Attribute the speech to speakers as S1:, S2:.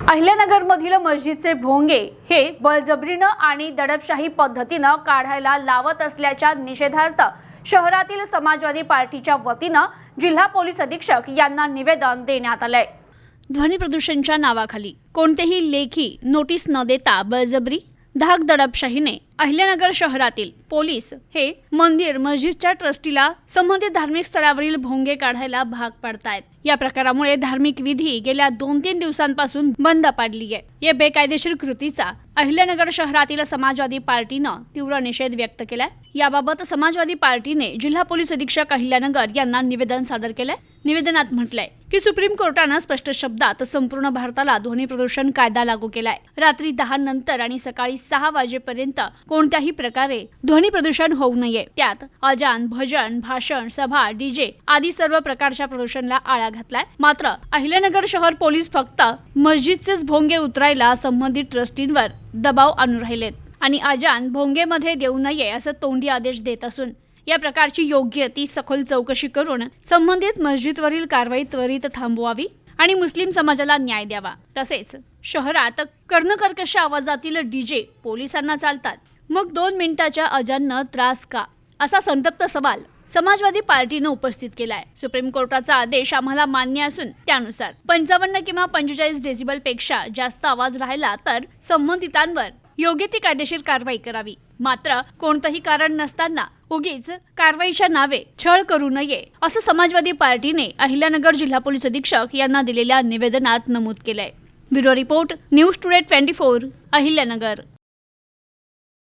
S1: अहिल्यानगरमधील मस्जिदचे भोंगे हे बळजबरीनं आणि दडपशाही पद्धतीनं काढायला लावत असल्याच्या निषेधार्थ शहरातील समाजवादी पार्टीच्या वतीनं जिल्हा पोलीस अधीक्षक यांना निवेदन देण्यात आलंय. ध्वनी प्रदूषणच्या नावाखाली कोणतेही लेखी नोटीस न देता बळजबरी धाक दडपशाहीने अहिल्यानगर शहरातील पोलीस हे मंदिर मस्जिदच्या ट्रस्टीला संबंधित धार्मिक स्थळावरील भोंगे काढायला भाग पाडतायत. या प्रकारामुळे धार्मिक विधी गेल्या दोन तीन दिवसांपासून बंद पाडली आहे या बेकायदेशीर कृतीचा अहिल्यानगर शहरातील समाजवादी पार्टीनं तीव्र निषेध व्यक्त केलाय. याबाबत समाजवादी पार्टीने जिल्हा पोलीस अधीक्षक अहिल्यानगर यांना निवेदन सादर केलंय. निवेदनात म्हटलंय की सुप्रीम कोर्टानं स्पष्ट शब्दात संपूर्ण भारताला ध्वनी प्रदूषण कायदा लागू केलाय. रात्री दहा नंतर आणि सकाळी सहा वाजेपर्यंत कोणत्याही प्रकारे ध्वनी प्रदूषण होऊ नये. त्यात अजान भजन भाषण सभा डीजे आदी सर्व प्रकारच्या प्रदूषणला आळा घातलाय. मात्र अहिल्यानगर शहर पोलीस फक्त मस्जिदचेच भोंगे उतरायला संबंधित ट्रस्टींवर दबाव आणून राहिलेत. आणि अजान भोंगेमध्ये देऊ नये असं तोंडी आदेश देत असून या प्रकारची योग्य ती सखोल चौकशी करून संबंधित मस्जिदवरील कारवाई त्वरित थांबवावी आणि मुस्लिम समाजाला न्याय द्यावा. तसेच शहरात कर्णकर्कश आवाजातील डीजे पोलिसांना चालतात. मग दोन मिनिटाच्या अजाननं त्रास का? असा संतप्त सवाल समाजवादी पार्टीनं उपस्थित केलाय. सुप्रीम कोर्टाचा आदेश आम्हाला मान्य असून त्यानुसार पंचावन्न किंवा पंचेचाळीस डेसिबलपेक्षा जास्त आवाज राहिला तर संबंधितांवर योग्य ती कायदेशीर कारवाई करावी. मात्र कोणतंही कारण नसताना उगीच कारवाईच्या नावे छळ करू नये असं समाजवादी पार्टीने अहिल्यानगर जिल्हा पोलीस अधीक्षक यांना दिलेल्या निवेदनात नमूद केलंय. Bureau report news today twenty four Ahilyanagar.